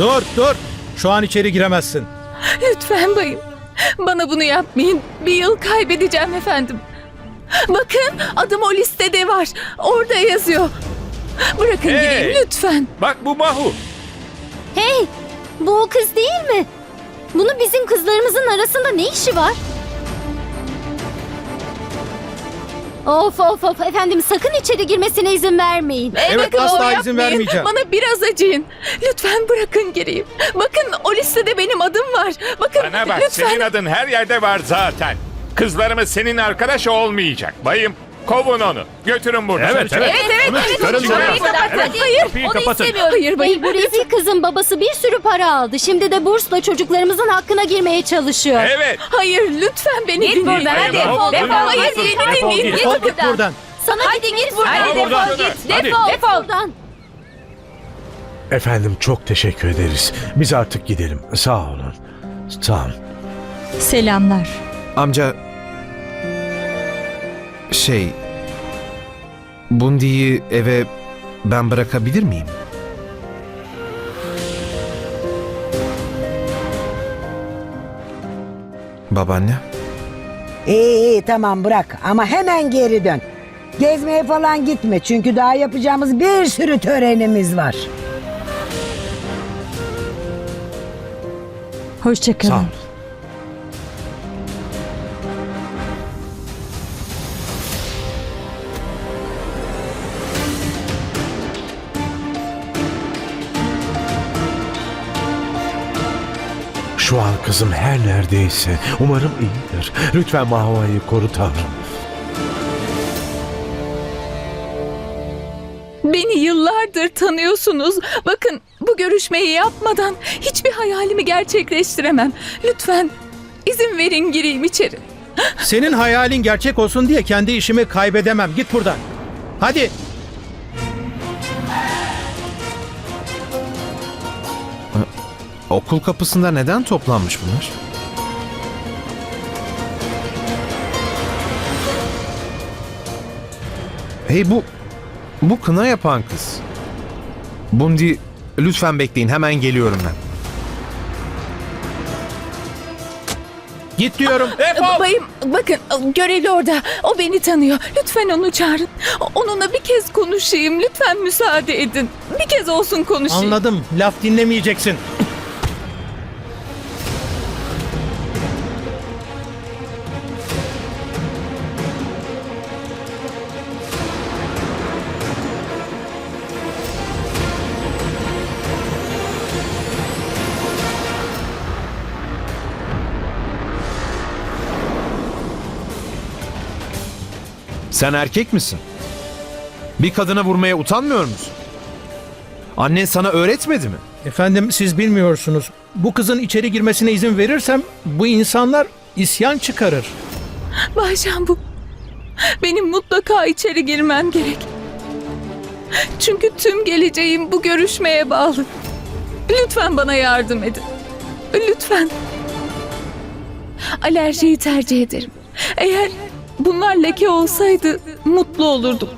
Dur dur. Şu an içeri giremezsin. Lütfen bayım. Bana bunu yapmayın. Bir yıl kaybedeceğim efendim. Bakın adım o listede var. Orada yazıyor. Bırakın Hey! gireyim lütfen. Bak bu Mahu. Hey, bu o kız değil mi? Bunun bizim kızlarımızın arasında ne işi var? Of of of efendim sakın içeri girmesine izin vermeyin. Evet, bakın, asla izin yapmayın. vermeyeceğim. Bana biraz acıyın. Lütfen bırakın gireyim. Bakın o listede benim adım var. Bakın Bana bak lütfen. senin adın her yerde var zaten. Kızlarımız senin arkadaş olmayacak. Bayım kovun onu. Götürün buradan. Evet, evet. Evet evet evet. çıkarın Kapıyı dışarı. kapatın. Evet, Hayır. kapıyı onu kapatın. istemiyorum. Hayır bayım. bu rezil kızın babası bir sürü para aldı. Şimdi de bursla çocuklarımızın hakkına girmeye çalışıyor. Evet. Hayır lütfen beni Git dinleyin. buradan, hadi. Defol. Defol. Hayır Defol. beni Defol dinleyin. git. Defol Git buradan. Sana hadi git buradan. Hadi defol git. Hadi. Defol. Defol. Buradan. Efendim çok teşekkür ederiz. Biz artık gidelim. Sağ olun. Sağ olun. Selamlar. Amca... Şey... Bundi'yi eve ben bırakabilir miyim? Babaanne? İyi iyi tamam bırak ama hemen geri dön. Gezmeye falan gitme çünkü daha yapacağımız bir sürü törenimiz var. Hoşçakalın. Sağ olun. Kızım her neredeyse. Umarım iyidir. Lütfen Mahua'yı koru Tanrım. Beni yıllardır tanıyorsunuz. Bakın bu görüşmeyi yapmadan hiçbir hayalimi gerçekleştiremem. Lütfen izin verin gireyim içeri. Senin hayalin gerçek olsun diye kendi işimi kaybedemem. Git buradan. Hadi. Okul kapısında neden toplanmış bunlar? Hey bu... Bu kına yapan kız. Bundi lütfen bekleyin hemen geliyorum ben. Git diyorum. Defol. Bayım bakın görevli orada. O beni tanıyor. Lütfen onu çağırın. Onunla bir kez konuşayım. Lütfen müsaade edin. Bir kez olsun konuşayım. Anladım. Laf dinlemeyeceksin. Sen erkek misin? Bir kadına vurmaya utanmıyor musun? Annen sana öğretmedi mi? Efendim siz bilmiyorsunuz. Bu kızın içeri girmesine izin verirsem bu insanlar isyan çıkarır. Bayşan bu. Benim mutlaka içeri girmem gerek. Çünkü tüm geleceğim bu görüşmeye bağlı. Lütfen bana yardım edin. Lütfen. Alerjiyi tercih ederim. Eğer bunlar leke olsaydı mutlu olurdum.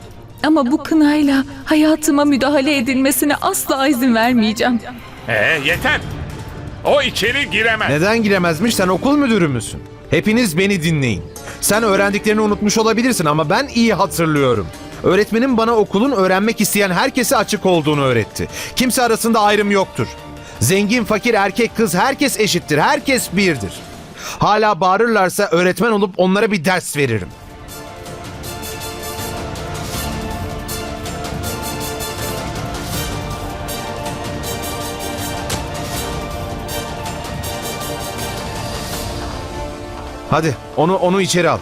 Ama bu kınayla hayatıma müdahale edilmesine asla izin vermeyeceğim. Ee, yeter. O içeri giremez. Neden giremezmiş? Sen okul müdürü müsün? Hepiniz beni dinleyin. Sen öğrendiklerini unutmuş olabilirsin ama ben iyi hatırlıyorum. Öğretmenim bana okulun öğrenmek isteyen herkese açık olduğunu öğretti. Kimse arasında ayrım yoktur. Zengin, fakir, erkek, kız herkes eşittir. Herkes birdir. Hala bağırırlarsa öğretmen olup onlara bir ders veririm. Hadi onu onu içeri al.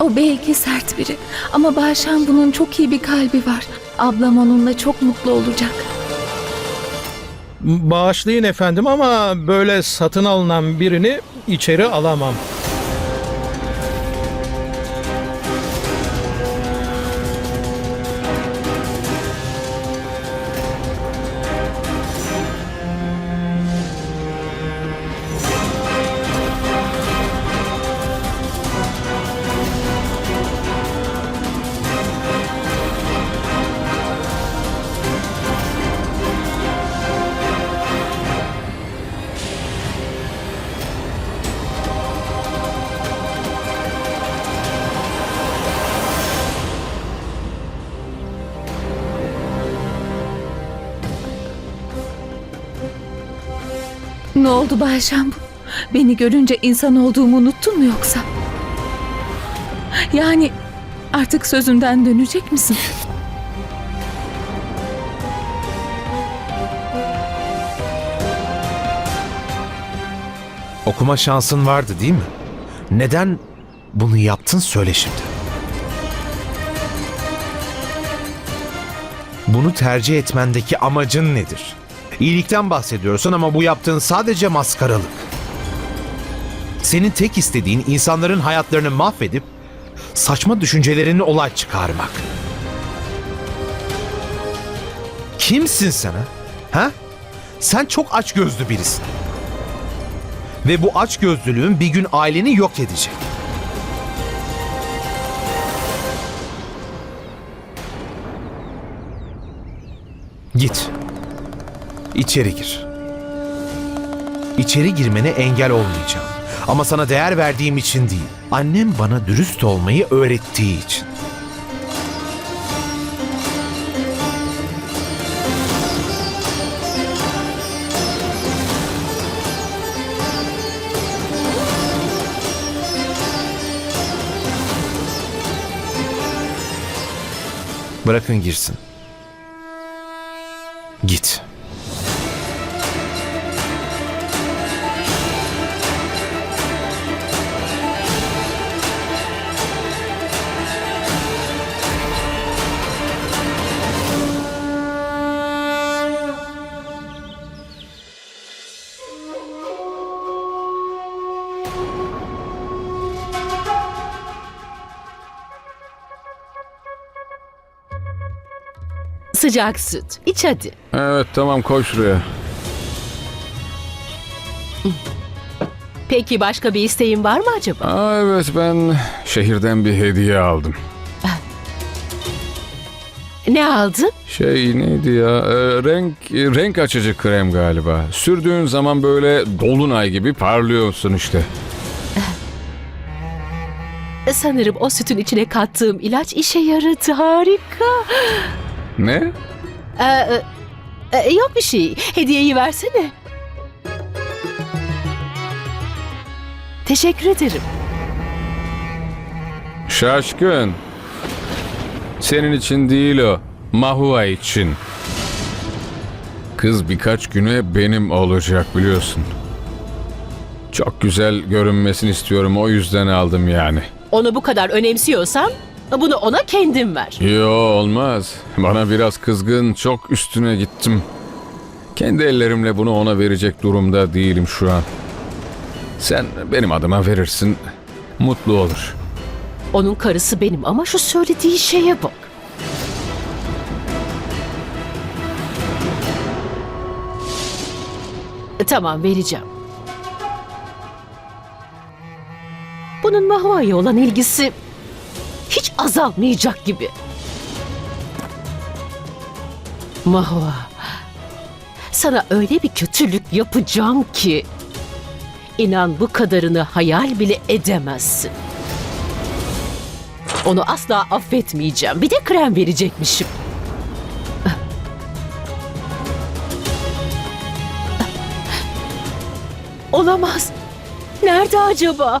O belki sert biri ama Bayşan bunun çok iyi bir kalbi var. Ablam onunla çok mutlu olacak. Bağışlayın efendim ama böyle satın alınan birini içeri alamam. Oldu Bay Şambu? Beni görünce insan olduğumu unuttun mu yoksa? Yani artık sözünden dönecek misin? Okuma şansın vardı değil mi? Neden bunu yaptın söyle şimdi. Bunu tercih etmendeki amacın nedir? İyilikten bahsediyorsun ama bu yaptığın sadece maskaralık. Senin tek istediğin insanların hayatlarını mahvedip saçma düşüncelerini olay çıkarmak. Kimsin sen ha? Ha? Sen çok açgözlü birisin. Ve bu açgözlülüğün bir gün aileni yok edecek. Git. İçeri gir. İçeri girmene engel olmayacağım. Ama sana değer verdiğim için değil. Annem bana dürüst olmayı öğrettiği için. Bırakın girsin. Sıcak süt. İç hadi. Evet tamam koy şuraya. Peki başka bir isteğin var mı acaba? Aa, evet ben şehirden bir hediye aldım. Ne aldın? Şey neydi ya? Ee, renk renk açıcı krem galiba. Sürdüğün zaman böyle dolunay gibi parlıyorsun işte. Sanırım o sütün içine kattığım ilaç işe yaradı. Harika. Ne? Ee, e, e, yok bir şey. Hediyeyi versene. Teşekkür ederim. Şaşkın. Senin için değil o. Mahua için. Kız birkaç güne benim olacak biliyorsun. Çok güzel görünmesini istiyorum o yüzden aldım yani. Onu bu kadar önemsiyorsan bunu ona kendin ver. Yo olmaz. Bana biraz kızgın, çok üstüne gittim. Kendi ellerimle bunu ona verecek durumda değilim şu an. Sen benim adıma verirsin, mutlu olur. Onun karısı benim ama şu söylediği şeye bak. E, Tamam vereceğim. Bunun Mahua'ya olan ilgisi hiç azalmayacak gibi. Mahua, sana öyle bir kötülük yapacağım ki inan bu kadarını hayal bile edemezsin. Onu asla affetmeyeceğim. Bir de krem verecekmişim. Olamaz. Nerede acaba?